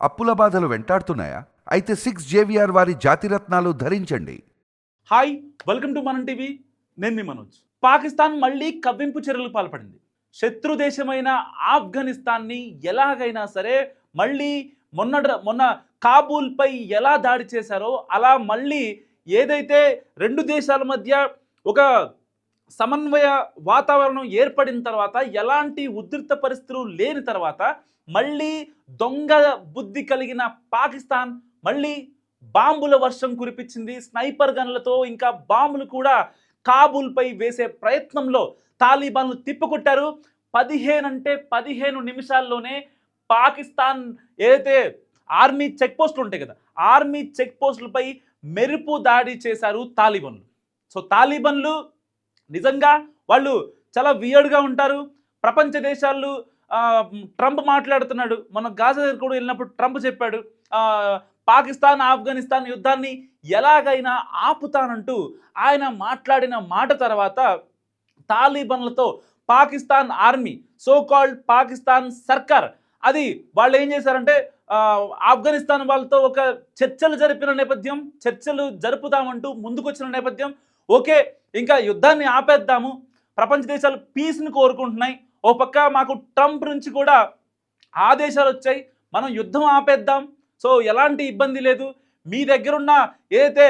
అప్పుల బాధలు వెంటాడుతున్నాయా? అయితే సిక్స్ జేవిఆర్ వారి జాతిరత్నాలు ధరించండి. Hi welcome to Manam TV. నేను మీ మనోజ్. పాకిస్తాన్ మళ్ళీ కవ్వింపు చర్యలకు పాల్పడింది. శత్రు దేశమైన ఆఫ్ఘనిస్తాన్ని ఎలాగైనా సరే మళ్ళీ మొన్న మొన్న కాబూల్పై ఎలా దాడి చేశారో అలా మళ్ళీ ఏదైతే రెండు దేశాల మధ్య ఒక సమన్వయ వాతావరణం ఏర్పడిన తర్వాత ఎలాంటి ఉద్రిక్త పరిస్థితులు లేని తర్వాత మళ్ళీ దొంగ బుద్ధి కలిగిన పాకిస్తాన్ మళ్ళీ బాంబుల వర్షం కురిపించింది. స్నైపర్ గన్లతో ఇంకా బాంబులు కూడా కాబూల్పై వేసే ప్రయత్నంలో తాలిబాన్లు తిప్పుకొట్టారు. పదిహేను అంటే పదిహేను నిమిషాల్లోనే పాకిస్తాన్ ఏదైతే ఆర్మీ చెక్ పోస్టులు ఉంటాయి కదా ఆర్మీ చెక్ పోస్టులపై మెరుపు దాడి చేశారు తాలిబన్లు. సో తాలిబన్లు నిజంగా వాళ్ళు చాలా వియర్డ్గా ఉంటారు. ప్రపంచ దేశాలు ట్రంప్ మాట్లాడుతున్నాడు. మన గాజా దగ్గర కూడా వెళ్ళినప్పుడు ట్రంప్ చెప్పాడు పాకిస్తాన్ ఆఫ్ఘనిస్తాన్ యుద్ధాన్ని ఎలాగైనా ఆపుతానంటూ ఆయన మాట్లాడిన మాట తర్వాత తాలిబన్లతో Pakistan army so called Pakistan సర్కార్ అది వాళ్ళు ఏం చేశారంటే ఆఫ్ఘనిస్తాన్ వాళ్ళతో ఒక చర్చలు జరిపిన నేపథ్యం చర్చలు జరుపుదామంటూ ముందుకొచ్చిన నేపథ్యం. ఓకే ఇంకా యుద్ధాన్ని ఆపేద్దాము. ప్రపంచ దేశాలు పీస్ని కోరుకుంటున్నాయి. ఓ పక్క మాకు ట్రంప్ నుంచి కూడా ఆదేశాలు వచ్చాయి. మనం యుద్ధం ఆపేద్దాం. సో ఎలాంటి ఇబ్బంది లేదు. మీ దగ్గరున్న ఏదైతే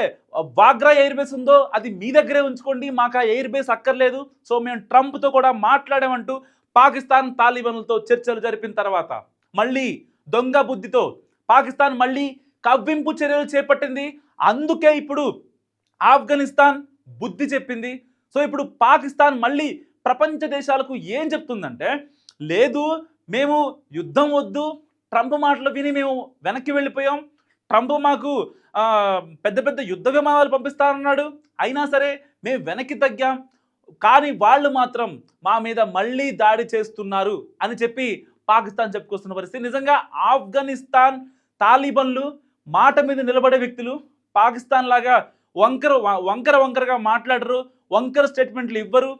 వాగ్రా ఎయిర్ బేస్ ఉందో అది మీ దగ్గరే ఉంచుకోండి. మాకు ఆ ఎయిర్ బేస్ అక్కర్లేదు. సో మేము ట్రంప్తో కూడా మాట్లాడామంటూ పాకిస్తాన్ తాలిబాన్లతో చర్చలు జరిపిన తర్వాత మళ్ళీ దొంగ బుద్ధితో పాకిస్తాన్ మళ్ళీ కవ్వింపు చర్యలు చేపట్టింది. అందుకే ఇప్పుడు ఆఫ్ఘనిస్తాన్ బుద్ధి చెప్పింది. సో ఇప్పుడు పాకిస్తాన్ మళ్ళీ ప్రపంచ దేశాలకు ఏం చెప్తుందంటే లేదు మేము యుద్ధం వద్దు ట్రంప్ మాటలు విని మేము వెనక్కి వెళ్ళిపోయాం ట్రంప్ మాకు పెద్ద పెద్ద యుద్ధ విమానాలు పంపిస్తానన్నాడు అయినా సరే మేము వెనక్కి తగ్గాం కానీ వాళ్ళు మాత్రం మా మీద మళ్ళీ దాడి చేస్తున్నారు అని చెప్పి పాకిస్తాన్ చెప్పుకొస్తున్న పరిస్థితి. నిజంగా ఆఫ్ఘనిస్తాన్ తాలిబన్లు మాట మీద నిలబడే వ్యక్తులు పాకిస్తాన్ లాగా వంకర వ- వంకర వంకరగా మాట్లాడరు వంకర స్టేట్మెంట్లు ఇవ్వరు.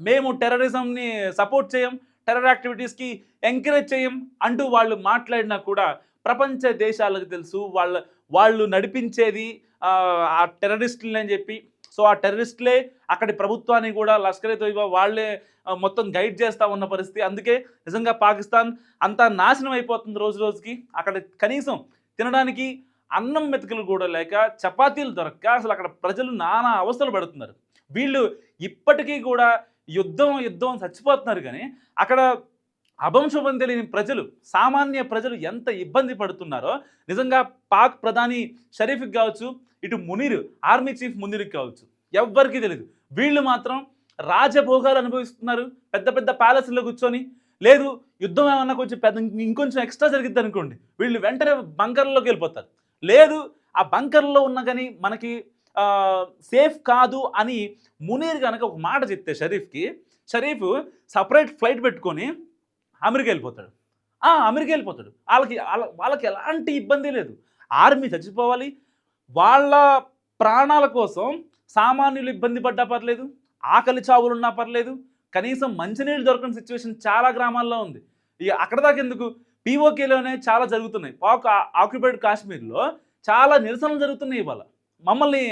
మేము టెర్రరిజంని సపోర్ట్ చేయం టెర్రర్ యాక్టివిటీస్కి ఎంకరేజ్ చేయం అంటూ వాళ్ళు మాట్లాడినా కూడా ప్రపంచ దేశాలకు తెలుసు వాళ్ళ వాళ్ళు నడిపించేది ఆ, టెర్రరిస్టులని అని చెప్పి. సో ఆ టెర్రరిస్టులే అక్కడి ప్రభుత్వాన్ని కూడా లష్కర్ తోయిబా వాళ్ళే మొత్తం గైడ్ చేస్తూ ఉన్న పరిస్థితి. అందుకే నిజంగా పాకిస్తాన్ అంతా నాశనం అయిపోతుంది రోజు రోజుకి. అక్కడ కనీసం తినడానికి అన్నం మెతుకులు కూడా లేక చపాతీలు దొరక్క అసలు అక్కడ ప్రజలు నానా అవస్థలు పడుతున్నారు. వీళ్ళు ఇప్పటికీ కూడా యుద్ధం యుద్ధం చచ్చిపోతున్నారు కానీ అక్కడ అభంశుభం తెలియని ప్రజలు సామాన్య ప్రజలు ఎంత ఇబ్బంది పడుతున్నారో నిజంగా పాక్ ప్రధాని షరీఫ్కి కావచ్చు ఇటు మునిరు ఆర్మీ చీఫ్ మునీర్కి కావచ్చు ఎవ్వరికీ తెలియదు వీళ్ళు మాత్రం రాజభోగాలు అనుభవిస్తున్నారు పెద్ద పెద్ద ప్యాలెస్లో కూర్చొని. లేదు యుద్ధం ఏమన్నా కొంచెం పెద్ద ఇంకొంచెం ఎక్స్ట్రా జరిగిద్ది అనుకోండి వీళ్ళు వెంటనే బంకర్లోకి వెళ్ళిపోతారు. లేదు ఆ బంకర్లో ఉన్న కానీ మనకి సేఫ్ కాదు అని మునీర్ కనుక ఒక మాట చెప్తే షరీఫ్కి షరీఫ్ సపరేట్ ఫ్లైట్ పెట్టుకొని అమెరికా వెళ్ళిపోతాడు. అమెరికా వెళ్ళిపోతాడు. వాళ్ళకి వాళ్ళ- వాళ్ళకి ఎలాంటి ఇబ్బంది లేదు. ఆర్మీ చచ్చిపోవాలి. వాళ్ళ ప్రాణాల కోసం సామాన్యులు ఇబ్బంది పడ్డా పర్లేదు. ఆకలి చావులు ఉన్నా పర్లేదు. కనీసం మంచినీళ్ళు దొరకని సిచ్యువేషన్ చాలా గ్రామాల్లో ఉంది. ఇక అక్కడ దాకా ఎందుకు? పీఓకేలోనే చాలా జరుగుతున్నాయి. పాక్ ఆక్యుపైడ్ కాశ్మీర్లో చాలా నిరసనలు జరుగుతున్నాయి ఇవాళ. మమ్మల్ని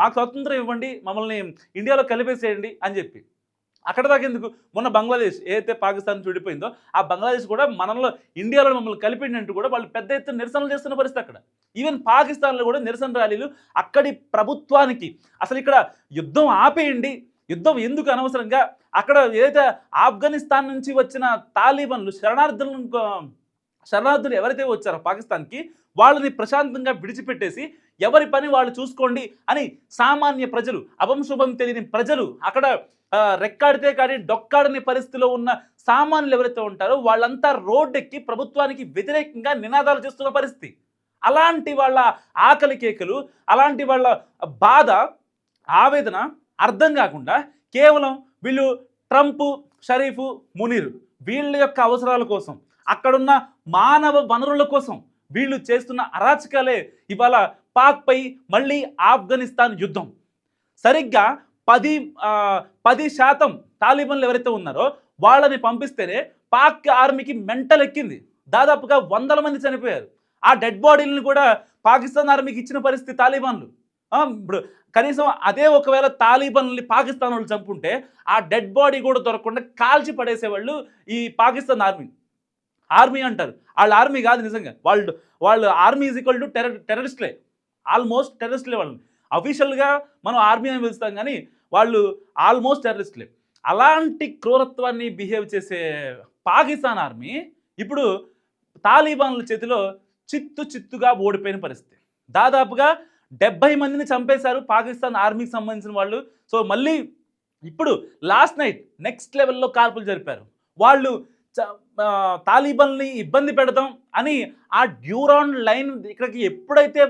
మాకు స్వాతంత్రం ఇవ్వండి మమ్మల్ని ఇండియాలో కలిపేసేయండి అని చెప్పి. అక్కడ దాకా ఎందుకు? మొన్న బంగ్లాదేశ్ ఏదైతే పాకిస్తాన్ చూడిపోయిందో ఆ బంగ్లాదేశ్ కూడా మనలో ఇండియాలో మమ్మల్ని కలిపిండంటూ కూడా వాళ్ళు పెద్ద ఎత్తున నిరసనలు చేస్తున్న పరిస్థితి అక్కడ. ఈవెన్ పాకిస్తాన్లో కూడా నిరసన ర్యాలీలు అక్కడి ప్రభుత్వానికి. అసలు ఇక్కడ యుద్ధం ఆపేయండి యుద్ధం ఎందుకు అనవసరంగా? అక్కడ ఏదైతే ఆఫ్ఘనిస్తాన్ నుంచి వచ్చిన తాలిబన్లు శరణార్థులను శరణార్థులు ఎవరైతే వచ్చారో పాకిస్తాన్కి వాళ్ళని ప్రశాంతంగా విడిచిపెట్టేసి ఎవరి పని వాళ్ళు చూసుకోండి అని సామాన్య ప్రజలు అభంశుభం తెలియని ప్రజలు అక్కడ రెక్కాడితే కానీ డొక్కాడని పరిస్థితిలో ఉన్న సామాన్యులు ఎవరైతే ఉంటారో వాళ్ళంతా రోడ్డెక్కి ప్రభుత్వానికి వ్యతిరేకంగా నినాదాలు చేస్తున్న పరిస్థితి. అలాంటి వాళ్ళ ఆకలి కేకలు అలాంటి వాళ్ళ బాధ ఆవేదన అర్థం కాకుండా కేవలం వీళ్ళు ట్రంప్ షరీఫ్ మునీర్ వీళ్ళ యొక్క అవసరాల కోసం అక్కడున్న మానవ వనరుల కోసం వీళ్ళు చేస్తున్న అరాచకాలే ఇవాళ పాక్పై మళ్ళీ ఆఫ్ఘనిస్తాన్ యుద్ధం. సరిగ్గా పది పది శాతం తాలిబన్లు ఎవరైతే ఉన్నారో వాళ్ళని పంపిస్తేనే పాక్ ఆర్మీకి మెంటల్ ఎక్కింది. దాదాపుగా వందల మంది చనిపోయారు. ఆ డెడ్ బాడీలను కూడా పాకిస్తాన్ ఆర్మీకి ఇచ్చిన పరిస్థితి తాలిబాన్లు. ఇప్పుడు కనీసం అదే ఒకవేళ తాలిబాన్లని పాకిస్తాన్ వాళ్ళు చంపుంటే ఆ డెడ్ బాడీ కూడా దొరకకుండా కాల్చి పడేసేవాళ్ళు ఈ పాకిస్తాన్ ఆర్మీ. ఆర్మీ అంటారు. వాళ్ళ ఆర్మీ కాదు నిజంగా. వాళ్ళు వాళ్ళు ఆర్మీ ఈజ్ ఈక్వల్ టు టెర్ర టెర్రరిస్ట్లే ఆల్మోస్ట్ టెర్రరిస్ట్లే వాళ్ళని. అఫీషియల్గా మనం ఆర్మీ అని పిలుస్తాం కానీ వాళ్ళు ఆల్మోస్ట్ టెర్రరిస్ట్లే అలాంటి క్రూరత్వాన్ని బిహేవ్ చేసే పాకిస్తాన్ ఆర్మీ ఇప్పుడు తాలిబాన్ల చేతిలో చిత్తు చిత్తుగా ఓడిపోయిన పరిస్థితి. దాదాపుగా డెబ్బై మందిని చంపేశారు పాకిస్తాన్ ఆర్మీకి సంబంధించిన వాళ్ళు. సో మళ్ళీ ఇప్పుడు లాస్ట్ నైట్ నెక్స్ట్ లెవెల్లో కాల్పులు జరిపారు. వాళ్ళు తాలిబన్ని ఇబ్బంది పెడదాం అని ఆ డ్యూరాన్ లైన్ ఇక్కడికి ఎప్పుడైతే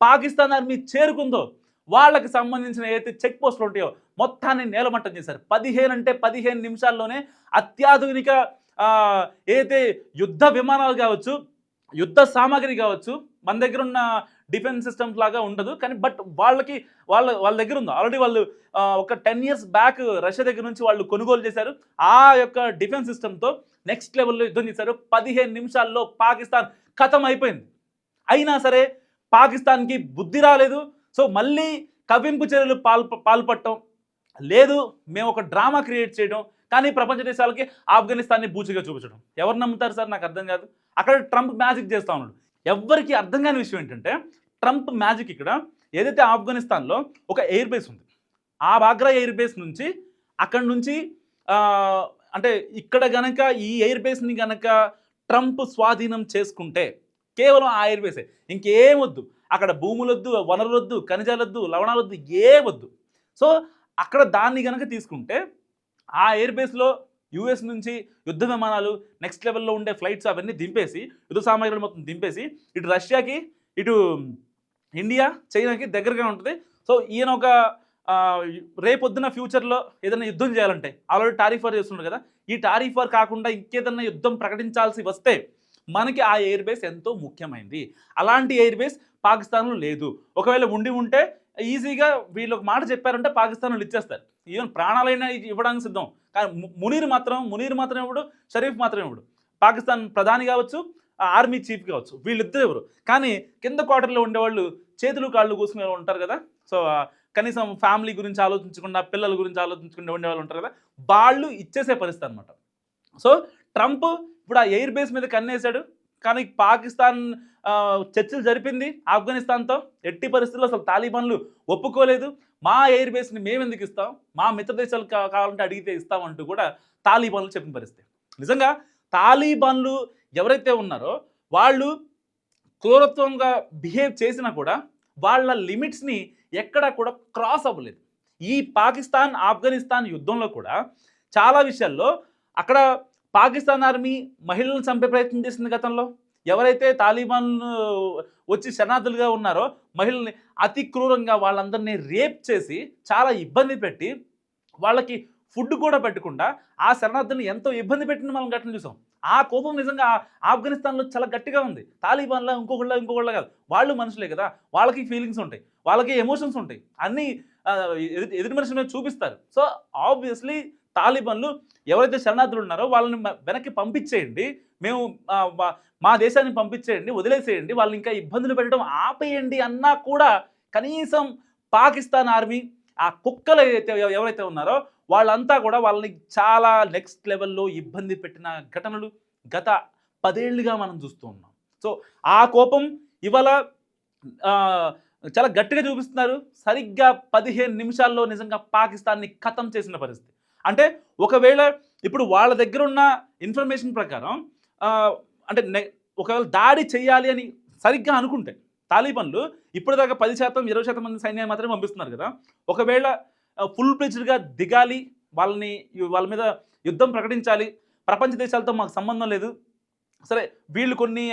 పాకిస్తాన్ ఆర్మీ చేరుకుందో వాళ్ళకి సంబంధించిన ఏదైతే చెక్ పోస్టులు ఉంటాయో మొత్తాన్ని నేలమట్టం చేశారు. పదిహేను అంటే పదిహేను నిమిషాల్లోనే అత్యాధునిక ఏదైతే యుద్ధ విమానాలు కావచ్చు యుద్ధ సామాగ్రి కావచ్చు మన దగ్గర ఉన్న డిఫెన్స్ సిస్టమ్స్ లాగా ఉండదు. కానీ బట్ వాళ్ళకి వాళ్ళ వాళ్ళ దగ్గర ఉంది. ఆల్రెడీ వాళ్ళు ఒక టెన్ ఇయర్స్ బ్యాక్ రష్యా దగ్గర నుంచి వాళ్ళు కొనుగోలు చేశారు. ఆ యొక్క డిఫెన్స్ సిస్టమ్తో నెక్స్ట్ లెవెల్లో యుద్ధం చేశారు. పదిహేను నిమిషాల్లో పాకిస్తాన్ ఖతం అయిపోయింది. అయినా సరే పాకిస్తాన్కి బుద్ధి రాలేదు. సో మళ్ళీ కవ్వింపు చర్యలు పాల్ పాల్పడటం లేదు. మేము ఒక డ్రామా క్రియేట్ చేయడం కానీ ప్రపంచ దేశాలకి ఆఫ్ఘనిస్తాన్ని బూచిగా చూపించడం. ఎవరు నమ్ముతారు సార్? నాకు అర్థం కాదు. అక్కడ ట్రంప్ మ్యాజిక్ చేస్తా ఉన్నాడు. ఎవ్వరికి అర్థం కాని విషయం ఏంటంటే ట్రంప్ మ్యాజిక్ ఇక్కడ ఏదైతే ఆఫ్ఘనిస్తాన్లో ఒక ఎయిర్ బేస్ ఉంది. ఆ బాగ్రా ఎయిర్ బేస్ నుంచి అక్కడ నుంచి అంటే ఇక్కడ గనక ఈ ఎయిర్ బేస్ని గనక ట్రంప్ స్వాధీనం చేసుకుంటే కేవలం ఆ ఎయిర్ బేసే ఇంకేం వద్దు. అక్కడ భూములొద్దు వనరులొద్దు ఖనిజాలొద్దు లవణాలొద్దు ఏ వద్దు. సో అక్కడ దాన్ని గనక తీసుకుంటే ఆ ఎయిర్ బేస్లో యూఎస్ నుంచి యుద్ధ విమానాలు నెక్స్ట్ లెవెల్లో ఉండే ఫ్లైట్స్ అవన్నీ దింపేసి యుద్ధ సామాగ్రిలు మొత్తం దింపేసి ఇటు రష్యాకి ఇటు ఇండియా చైనాకి దగ్గరగా ఉంటుంది. సో ఈయన ఒక రేపొద్దున ఫ్యూచర్లో ఏదైనా యుద్ధం చేయాలంటే ఆల్రెడీ టారిఫ్ వార్ చేస్తుండ్రు కదా ఈ టారిఫ్ వార్ కాకుండా ఇంకేదన్నా యుద్ధం ప్రకటించాల్సి వస్తే మనకి ఆ ఎయిర్ బేస్ ఎంతో ముఖ్యమైంది. అలాంటి ఎయిర్ బేస్ పాకిస్తాన్లో లేదు. ఒకవేళ ఉండి ఉంటే ఈజీగా వీళ్ళు ఒక మాట చెప్పారంటే పాకిస్తాన్ వాళ్ళు ఇచ్చేస్తారు ఈవెన్ ప్రాణాలైనా ఇవ్వడానికి సిద్ధం. కానీ మునీర్ మాత్రం మునీర్ మాత్రం ఇవ్వడు షరీఫ్ మాత్రం ఇవ్వడు పాకిస్తాన్ ప్రధాని కావచ్చు ఆ ఆర్మీ చీఫ్ కావచ్చు. వీళ్ళిద్దరు ఎవరు? కానీ కింద క్వార్టర్లో ఉండేవాళ్ళు చేతులు కాళ్ళు కూసుకునే వాళ్ళు ఉంటారు కదా? సో కనీసం ఫ్యామిలీ గురించి ఆలోచించకుండా పిల్లల గురించి ఆలోచించకుండా ఉండేవాళ్ళు ఉంటారు కదా? వాళ్ళు ఇచ్చేసే పరిస్థితి అనమాట సో ట్రంప్ ఇప్పుడు ఆ ఎయిర్ బేస్ మీద కన్నేశాడు. కానీ పాకిస్తాన్ చర్చలు జరిపింది ఆఫ్ఘనిస్తాన్తో. ఎట్టి పరిస్థితుల్లో అసలు తాలిబాన్లు ఒప్పుకోలేదు. మా ఎయిర్ బేస్ని మేము ఎందుకు ఇస్తాం? మా మిత్ర దేశాలు కావాలంటే అడిగితే ఇస్తామంటూ కూడా తాలిబాన్లు చెప్పిన పరిస్థితి. నిజంగా తాలిబాన్లు ఎవరైతే ఉన్నారో వాళ్ళు క్రూరత్వంగా బిహేవ్ చేసినా కూడా వాళ్ళ లిమిట్స్ని ఎక్కడా కూడా క్రాస్ అవ్వలేదు. ఈ పాకిస్తాన్ ఆఫ్ఘనిస్తాన్ యుద్ధంలో కూడా చాలా విషయాల్లో అక్కడ పాకిస్తాన్ ఆర్మీ మహిళలను చంపే ప్రయత్నం చేసింది గతంలో. ఎవరైతే తాలిబాన్ వచ్చి శరణార్థులుగా ఉన్నారో మహిళల్ని అతి క్రూరంగా వాళ్ళందరినీ రేప్ చేసి చాలా ఇబ్బంది పెట్టి వాళ్ళకి ఫుడ్ కూడా పెట్టకుండా ఆ శరణార్థులను ఎంతో ఇబ్బంది పెట్టిన మనం ఘటన చూసాం. ఆ కోపం నిజంగా ఆఫ్ఘనిస్తాన్లో చాలా గట్టిగా ఉంది. తాలిబాన్లో ఇంకొకళ్ళ ఇంకొకళ్ళ కాదు. వాళ్ళు మనుషులే కదా. వాళ్ళకి ఫీలింగ్స్ ఉంటాయి. వాళ్ళకి ఎమోషన్స్ ఉంటాయి. అన్నీ ఎదుటి మనిషి మీద చూపిస్తారు. సో ఆబ్వియస్లీ తాలిబాన్లు ఎవరైతే శరణార్థులు ఉన్నారో వాళ్ళని వెనక్కి పంపించేయండి. మేము మా- మా దేశాన్ని పంపించేయండి వదిలేసేయండి. వాళ్ళని ఇంకా ఇబ్బందులు పెట్టడం ఆపేయండి అన్నా కూడా కనీసం పాకిస్తాన్ ఆర్మీ ఆ కుక్కలు ఏదైతే ఎవరైతే ఉన్నారో వాళ్ళంతా కూడా వాళ్ళని చాలా నెక్స్ట్ లెవెల్లో ఇబ్బంది పెట్టిన ఘటనలు గత పదేళ్ళుగా మనం చూస్తూ ఉన్నాం. సో ఆ కోపం ఇవాళ చాలా గట్టిగా చూపిస్తున్నారు. సరిగ్గా పదిహేను నిమిషాల్లో నిజంగా పాకిస్తాన్ని ఖతం చేసిన పరిస్థితి. అంటే ఒకవేళ ఇప్పుడు వాళ్ళ దగ్గర ఉన్న ఇన్ఫర్మేషన్ ప్రకారం అంటే ఒకవేళ దాడి చేయాలి అని సరిగ్గా అనుకుంటే తాలిబన్లు ఇప్పటిదాకా పది శాతం ఇరవై శాతం మంది సైన్యాన్ని మాత్రమే పంపిస్తున్నారు కదా ఒకవేళ ఫుల్ ప్లేజ్డ్గా దిగాలి వాళ్ళని వాళ్ళ మీద యుద్ధం ప్రకటించాలి ప్రపంచ దేశాలతో మాకు సంబంధం లేదు సరే వీళ్ళు కొన్ని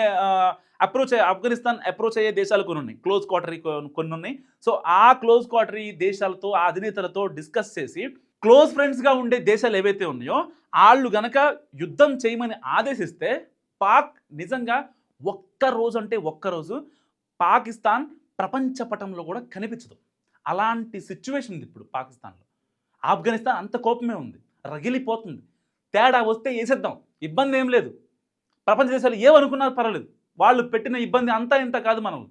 అప్రోచ్ ఆఫ్ఘనిస్తాన్ అప్రోచ్ అయ్యే దేశాలు కొన్ని ఉన్నాయి క్లోజ్ క్వార్టరీ కొన్ని ఉన్నాయి. సో ఆ క్లోజ్ క్వార్టరీ దేశాలతో ఆ అధినేతలతో డిస్కస్ చేసి క్లోజ్ ఫ్రెండ్స్గా ఉండే దేశాలు ఏవైతే ఉన్నాయో వాళ్ళు గనక యుద్ధం చేయమని ఆదేశిస్తే పాక్ నిజంగా ఒక్క రోజు అంటే ఒక్క రోజు పాకిస్తాన్ ప్రపంచ పటంలో కూడా కనిపించదు. అలాంటి సిచ్యువేషన్ ఉంది ఇప్పుడు పాకిస్తాన్లో. ఆఫ్ఘనిస్తాన్ అంత కోపమే ఉంది. రగిలిపోతుంది. తేడా వస్తే వేసేద్దాం ఇబ్బంది ఏం లేదు. ప్రపంచ దేశాలు ఏమనుకున్నా పర్వాలేదు. వాళ్ళు పెట్టిన ఇబ్బంది అంతా ఇంత కాదు మనం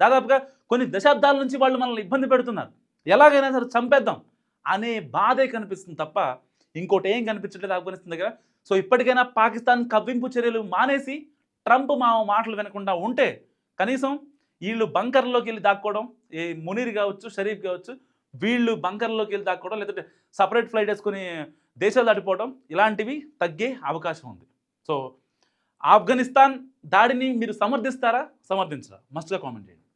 దాదాపుగా కొన్ని దశాబ్దాల నుంచి వాళ్ళు మనల్ని ఇబ్బంది పెడుతున్నారు. ఎలాగైనా సరే చంపేద్దాం. అనే బాధే కనిపిస్తుంది తప్ప ఇంకోటి ఏం కనిపించట్లేదు ఆఫ్ఘనిస్తాన్ దగ్గర. సో ఇప్పటికైనా పాకిస్తాన్ కవ్వింపు చర్యలు మానేసి ట్రంప్ మా మాటలు వినకుండా ఉంటే కనీసం వీళ్ళు బంకర్లోకి వెళ్ళి దాక్కోవడం ఏ మునీర్ కావచ్చు షరీఫ్ కావచ్చు వీళ్ళు బంకర్లోకి వెళ్ళి దాక్కోవడం లేదంటే సపరేట్ ఫ్లైట్ వేసుకుని దేశాలు దాటిపోవడం ఇలాంటివి తగ్గే అవకాశం ఉంది. సో ఆఫ్ఘనిస్తాన్ దాడిని మీరు సమర్థిస్తారా? సమర్థించరా? మస్ట్గా కామెంట్ చేయండి.